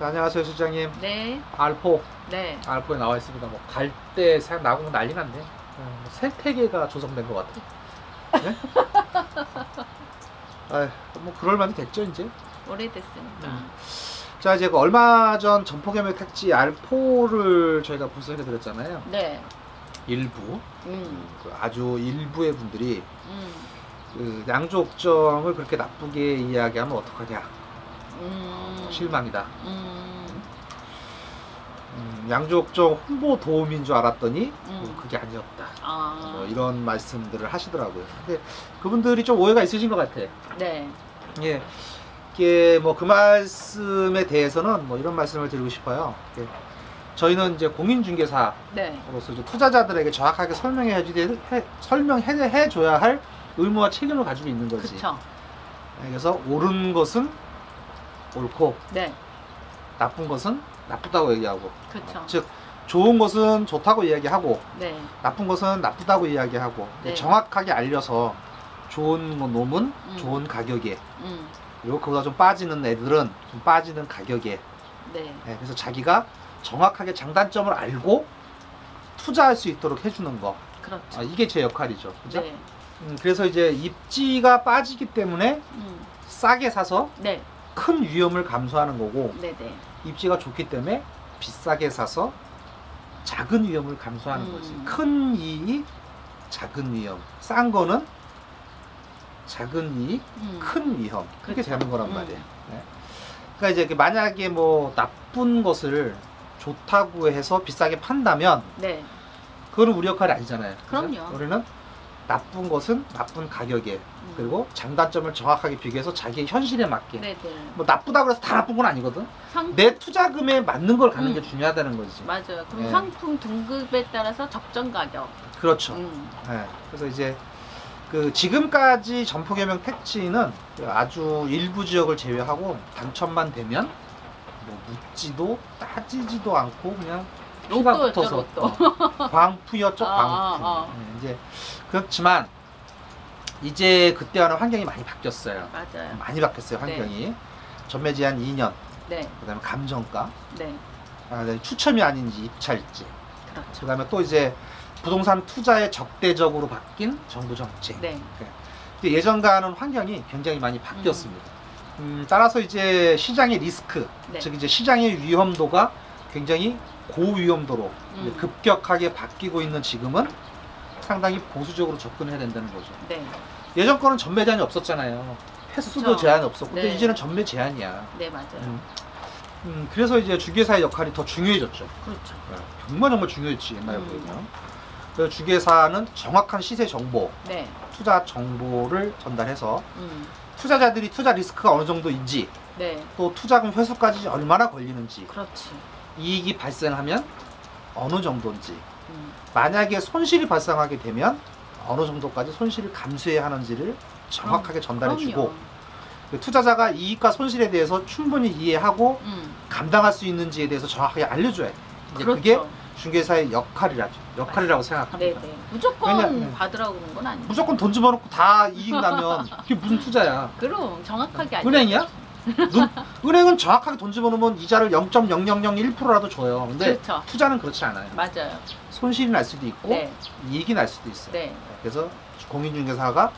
자, 안녕하세요, 실장님. 네, 알포, 네. 알포에 나와 있습니다. 뭐 갈대 생 나고 난리 났네. 어, 뭐 생태계가 조성된 것 같아. 네? 아, 뭐 그럴 만도 됐죠, 이제. 오래됐으니까. 음. 자, 이제 그 얼마 전 전포겸역 택지 알포를 저희가 분석해 드렸잖아요. 네. 일부, 음, 그 아주 일부의 분들이 음, 그 양조옥정을 그렇게 나쁘게 이야기하면 어떡하냐. 음. 실망이다. 음, 음, 양조옥정 홍보 도움인 줄 알았더니 음. 뭐 그게 아니었다. 아. 뭐 이런 말씀들을 하시더라고요. 근데 그분들이 좀 오해가 있으신 것 같아. 네. 예. 이게 뭐 그 말씀에 대해서는 뭐 이런 말씀을 드리고 싶어요. 이게 저희는 이제 공인중개사로서 네. 이제 투자자들에게 정확하게 설명해 주 설명해 줘야 할 의무와 책임을 가지고 있는 거지. 그쵸. 예, 그래서 옳은 것은 옳고 네. 나쁜 것은 나쁘다고 얘기하고 그쵸. 즉 좋은 것은 좋다고 이야기하고 네. 나쁜 것은 나쁘다고 이야기하고 네. 정확하게 알려서 좋은 뭐 놈은 음. 좋은 가격에 음, 그리고 그보다 좀 빠지는 애들은 좀 빠지는 가격에 네. 예, 그래서 자기가 정확하게 장단점을 알고 투자할 수 있도록 해주는 거 그렇죠. 아, 이게 제 역할이죠 그죠? 네. 음, 그래서 이제 입지가 빠지기 때문에 음, 싸게 사서 네. 큰 위험을 감수하는 거고 네, 네. 입지가 좋기 때문에 비싸게 사서 작은 위험을 감수하는 음. 거지. 큰 이익, 작은 위험. 싼 거는 작은 이익, 음. 큰 위험. 그렇게 그렇죠. 되는 거란 음. 말이에요. 네. 그러니까 이제 그 만약에 뭐 나쁜 것을 좋다고 해서 비싸게 판다면 네. 그거는 우리 역할이 아니잖아요. 그럼요. 우리는 나쁜 것은 나쁜 가격에 음. 그리고 장단점을 정확하게 비교해서 자기의 현실에 맞게 네, 네. 뭐 나쁘다고 해서 다 나쁜 건 아니거든. 상 내 투자금에 맞는 걸 가는 음. 게 중요하다는 거지. 맞아요. 그럼 네. 상품 등급에 따라서 적정 가격. 그렇죠. 음. 네. 그래서 이제 그 지금까지 점포개명 택지는 그 아주 일부 지역을 제외하고 당첨만 되면 뭐 묻지도 따지지도 않고 그냥 피가 로또였죠, 붙어서 로또. 어, 광푸였죠 아, 광푸. 아, 아. 네, 이제 그렇지만 이제 그때와는 환경이 많이 바뀌었어요. 맞아요. 많이 바뀌었어요 환경이. 전매 제한 2년, 네. 그다음에 감정가, 네. 아, 그다음에 추첨이 아닌지 입찰지, 그렇죠. 그다음에 또 이제 부동산 투자에 적대적으로 바뀐 정부 정책. 네. 근데 예전과는 환경이 굉장히 많이 바뀌었습니다. 음, 따라서 이제 시장의 리스크, 네. 즉 이제 시장의 위험도가 굉장히 고위험도로 음. 급격하게 바뀌고 있는 지금은 상당히 보수적으로 접근해야 된다는 거죠. 네. 예전 거는 전매 제한이 없었잖아요. 횟수도. 제한이 없었고, 근데 네. 이제는 전매 제한이야. 네, 맞아요. 음, 음, 그래서 이제 주계사의 역할이 더 중요해졌죠. 그렇죠. 정말 정말 중요했지 옛날에 음. 보면. 그래서 주계사는 정확한 시세 정보, 네. 투자 정보를 전달해서 음. 투자자들이 투자 리스크가 어느 정도인지 네. 또 투자금 회수까지 얼마나 걸리는지 그렇지. 이익이 발생하면 어느 정도인지 음. 만약에 손실이 발생하게 되면 어느 정도까지 손실을 감수해야 하는지를 정확하게 전달해 주고 그럼요. 투자자가 이익과 손실에 대해서 충분히 이해하고 음. 감당할 수 있는지에 대해서 정확하게 알려줘야 돼. 그렇죠. 그게 중개사의 역할이라죠. 역할이라고 네, 생각합니다. 네. 무조건 왜냐- 네. 받으라고 그런 건 아니에요. 무조건 돈 집어넣고 다 이익 나면 그게 무슨 투자야? 그럼 정확하게 알려. 은행이야? 눈- 은행은 정확하게 돈 집어넣으면 이자를 0.0001%라도 줘요. 근데 그렇죠. 투자는 그렇지 않아요. 맞아요. 손실이 날 수도 있고 네. 이익이 날 수도 있어요. 네. 그래서 공인중개사가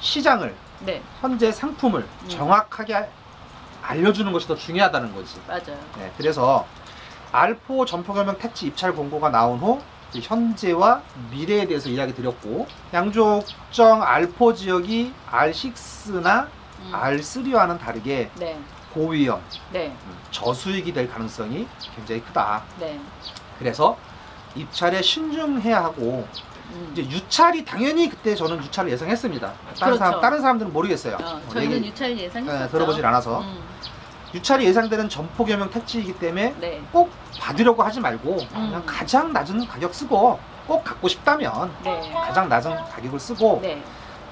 시장을 네. 현재 상품을 음. 정확하게 알려주는 것이 더 중요하다는 거지. 맞아요. 네, 그래서 알포 점포경영 택지 입찰 공고가 나온 후 현재와 미래에 대해서 이야기 드렸고 양조옥정 알포 지역이 R6나 음. R3와는 다르게 네. 고위험, 네. 저수익이 될 가능성이 굉장히 크다. 네. 그래서 입찰에 신중해야 하고 음. 이제 유찰이 당연히 그때 저는 유찰을 예상했습니다. 다른 그렇죠. 사람 다른 사람들은 모르겠어요. 어, 어, 저희는 얘기- 유찰 예상했었죠. 네, 들어보질 않아서 음. 유찰이 예상되는 점포 겸용 택지이기 때문에 네. 꼭 받으려고 하지 말고 그냥 음. 가장 낮은 가격 쓰고 꼭 갖고 싶다면 네. 가장 낮은 가격을 쓰고 네.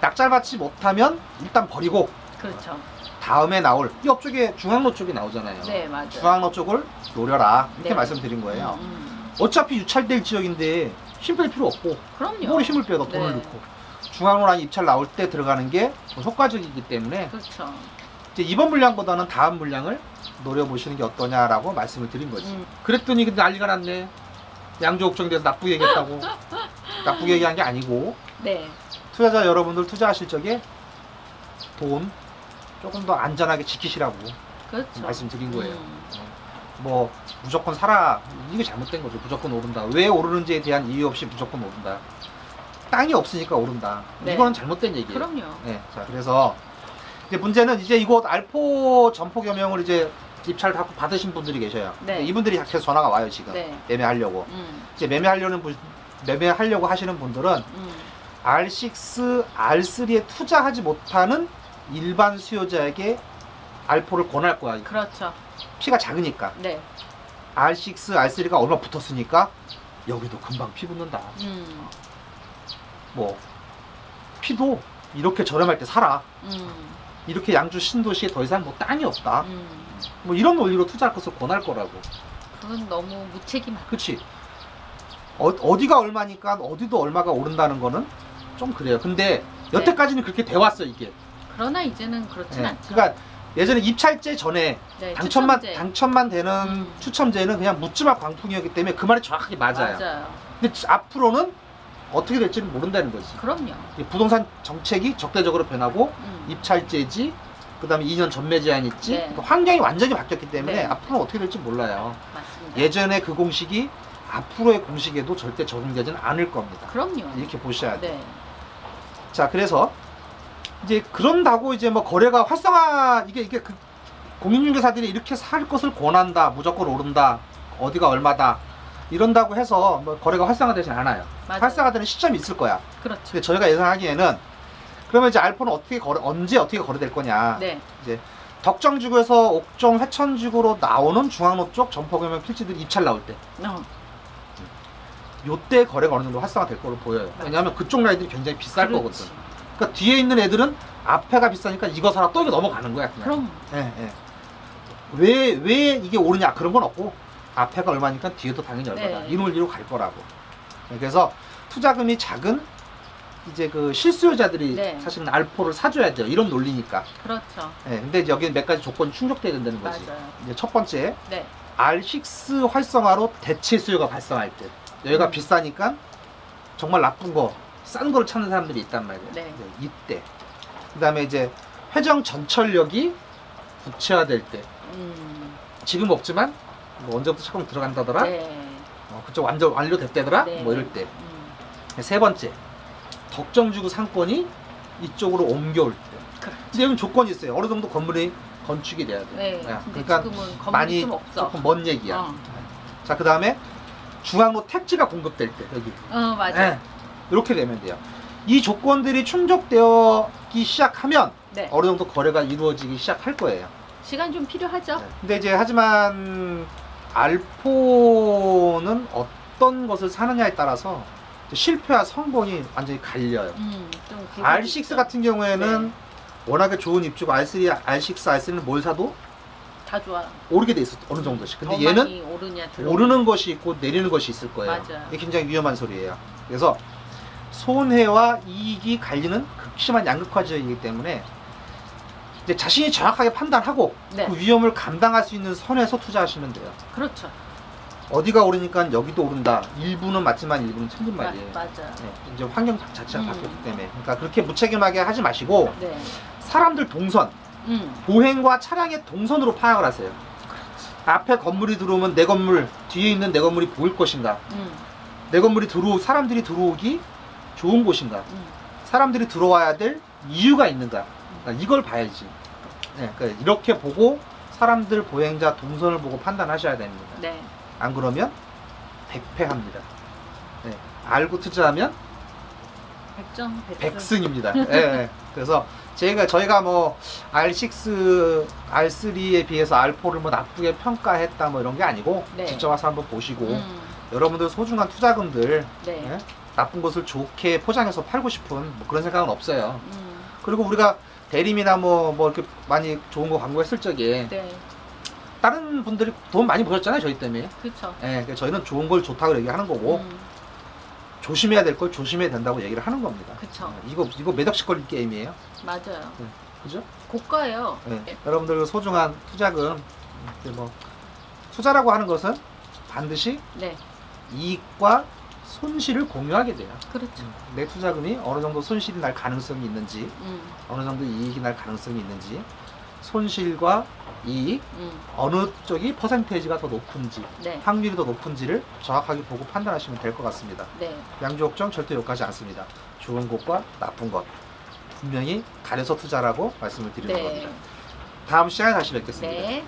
낙찰받지 못하면 일단 버리고 그렇죠. 다음에 나올 이 옆쪽에 중앙로 쪽이 나오잖아요. 네, 맞아요. 중앙로 쪽을 노려라 이렇게 네. 말씀드린 거예요. 음, 음. 어차피 유찰될 지역인데 힘 뺄 필요 없고 그럼요. 뭘 힘을 빼도 돈을 네. 넣고 중앙로 라인 입찰 나올 때 들어가는 게 더 효과적이기 때문에 그렇죠. 이제 이번 물량보다는 다음 물량을 노려보시는 게 어떠냐라고 말씀을 드린 거지. 음. 그랬더니 근데 난리가 났네. 양조 걱정돼서 나쁘게 얘기했다고. 나쁘게 얘기한 게 아니고 네. 투자자 여러분들 투자하실 적에 돈 조금 더 안전하게 지키시라고 그렇죠. 말씀드린 거예요. 음. 뭐 무조건 사라 이게 잘못된 거죠. 무조건 오른다. 왜 오르는지에 대한 이유 없이 무조건 오른다. 땅이 없으니까 오른다. 네. 이거는 잘못된 얘기예요. 그럼요. 네, 자 그래서 이제 문제는 이제 이곳 알포 점포 겸용을 이제 입찰 받고 받으신 분들이 계셔요. 네. 이분들이 계속 전화가 와요 지금 네. 매매하려고. 음. 이제 매매하려는 분 매매하려고 하시는 분들은 음. R6, R3에 투자하지 못하는 일반 수요자에게 알포를 권할 거야. 그렇죠. 피가 작으니까. 네. R6, R3가 얼마 붙었으니까 여기도 금방 피 붙는다. 음. 뭐 피도 이렇게 저렴할 때 사라. 음. 이렇게 양주 신도시에 더 이상 뭐 땅이 없다. 음. 뭐 이런 논리로 투자할 것을 권할 거라고. 그건 너무 무책임하다. 그치? 어, 어디가 얼마니까 어디도 얼마가 오른다는 거는 좀 그래요. 근데 여태까지는 그렇게 돼 왔어 이게. 그러나 이제는 그렇진 예. 않죠. 그러니까 예전에 입찰제 전에 네, 당첨만 추첨제. 당첨만 되는 음. 추첨제는 그냥 묻지마 광풍이었기 때문에 그 말이 정확하게 맞아요. 맞아요. 근데 지- 앞으로는 어떻게 될지는 모른다는 거지. 그럼요. 이 부동산 정책이 적대적으로 변하고 음. 입찰제지 그다음에 2년 전매 제한 있지 네. 그러니까 환경이 완전히 바뀌었기 때문에 네. 앞으로는 어떻게 될지 몰라요. 맞습니다. 예전에 그 공식이 앞으로의 공식에도 절대 적용되지는 않을 겁니다. 그럼요. 이렇게 보셔야 돼요. 네. 자, 그래서 이제 그런다고 이제 뭐 거래가 활성화 이게 이게 그 공인중개사들이 이렇게 살 것을 권한다, 무조건 오른다, 어디가 얼마다 이런다고 해서 뭐 거래가 활성화되진 않아요. 맞아요. 활성화되는 시점이 있을 거야. 그렇죠. 근데 저희가 예상하기에는 그러면 이제 알포는 어떻게 거래 언제 어떻게 거래될 거냐? 네. 덕정지구에서 옥정 회천지구로 나오는 중앙로 쪽 점포경면 필지들이 입찰 나올 때 어. 요때 거래가 어느 정도 활성화될 걸로 보여요. 왜냐하면 그쪽 라인들이 굉장히 비쌀 그렇지. 거거든. 그러니까 뒤에 있는 애들은 앞에가 비싸니까 이거 사라 또 이게 넘어가는 거야. 그냥. 그럼 예, 예. 왜, 왜 이게 오르냐 그런 건 없고 앞에가 얼마니까 뒤에도 당연히 얼마다 네. 이 논리로 갈 거라고. 예, 그래서 투자금이 작은 이제 그 실수요자들이 네. 사실은 알포를 사줘야 돼요. 이런 논리니까. 그렇죠. 예, 근데 여기는 몇 가지 조건이 충족돼야 된다는 거지. 맞아요. 이제 첫 번째 네. R6 활성화로 대체 수요가 발생할 때 여기가 음. 비싸니까 정말 나쁜 거, 싼 거를 찾는 사람들이 있단 말이에요. 네. 이때. 그다음에 이제 회정 전철역이 구체화될 때 음. 지금 없지만 뭐 언제부터 조금 들어간다더라. 네. 어, 그쪽 완전 완료됐다더라. 네. 뭐 이럴 때. 음. 세 번째 덕정주구 상권이 이쪽으로 옮겨올 때. 그렇죠. 근데 여기 조건이 있어요. 어느 정도 건물이 건축이 돼야 돼. 네. 요 근데 그러니까 많이. 조금 먼 얘기야. 어. 자, 그 다음에 중앙로 택지가 공급될 때, 여기. 어, 맞아요. 예, 이렇게 되면 돼요. 이 조건들이 충족되기 시작하면 네. 어느 정도 거래가 이루어지기 시작할 거예요. 시간 좀 필요하죠. 네. 근데 이제 하지만 알포는 어떤 것을 사느냐에 따라서 실패와 성공이 완전히 갈려요. 음, 좀 굵은 R6 있죠. 같은 경우에는 네. 워낙에 좋은 입주고 R3, R6, R3는 뭘 사도 다 좋아. 오르게 돼 있어 어느 정도씩. 근데 더 얘는 오르냐. 오르는 것이 있고 내리는 것이 있을 거예요. 맞아요. 이게 굉장히 위험한 소리예요. 그래서 손해와 이익이 갈리는 극심한 양극화적이기 때문에 이제 자신이 정확하게 판단하고 네. 그 위험을 감당할 수 있는 선에서 투자하시면 돼요. 그렇죠. 어디가 오르니까 여기도 오른다. 일부는 맞지만 일부는 틀린 마- 말이에요. 맞아요. 네, 이제 환경 자체가 음. 바뀌었기 때문에. 그러니까 그렇게 무책임하게 하지 마시고 네. 사람들 동선, 음. 보행과 차량의 동선으로 파악을 하세요. 앞에 건물이 들어오면 내 건물, 뒤에 있는 내 건물이 보일 것인가? 음. 내 건물이 들어오 사람들이 들어오기 좋은 곳인가 음. 사람들이 들어와야 될 이유가 있는가 그러니까 이걸 봐야지 네, 그러니까 이렇게 보고 사람들 보행자 동선을 보고 판단하셔야 됩니다 네. 안 그러면 백패합니다 네, 알고 투자하면 백점 백승. 백승 입니다 예, 예. 그래서 제가 저희가 뭐 R6, R3에 비해서 R4를 뭐 나쁘게 평가했다 뭐 이런 게 아니고 네. 직접 와서 한번 보시고 음. 여러분들 소중한 투자금들 네. 예? 나쁜 것을 좋게 포장해서 팔고 싶은 뭐 그런 생각은 없어요. 음. 그리고 우리가 대림이나 뭐, 뭐 이렇게 많이 좋은 거 광고했을 적에 네. 다른 분들이 돈 많이 버셨잖아요, 저희 때문에. 그렇죠. 예, 그러니까 저희는 좋은 걸 좋다고 얘기하는 거고, 음. 조심해야 될 걸 조심해야 된다고 얘기를 하는 겁니다. 그쵸. 예, 이거, 이거 몇 억씩 걸릴 게임이에요. 맞아요. 그죠? 고가예요. 네. 여러분들 그 소중한 투자금 뭐 투자라고 하는 것은 반드시 네, 이익과 손실을 공유하게 돼요. 그렇죠. 내 투자금이 어느 정도 손실이 날 가능성이 있는지, 음, 어느 정도 이익이 날 가능성이 있는지, 손실과 이익 음, 어느 쪽이 퍼센테이지가 더 높은지, 네, 확률이 더 높은지를 정확하게 보고 판단하시면 될 것 같습니다. 네, 양조옥정 절대 욕하지 않습니다. 좋은 것과 나쁜 것 분명히 가려서 투자라고 말씀을 드리는 네, 겁니다. 다음 시간에 다시 뵙겠습니다. 네.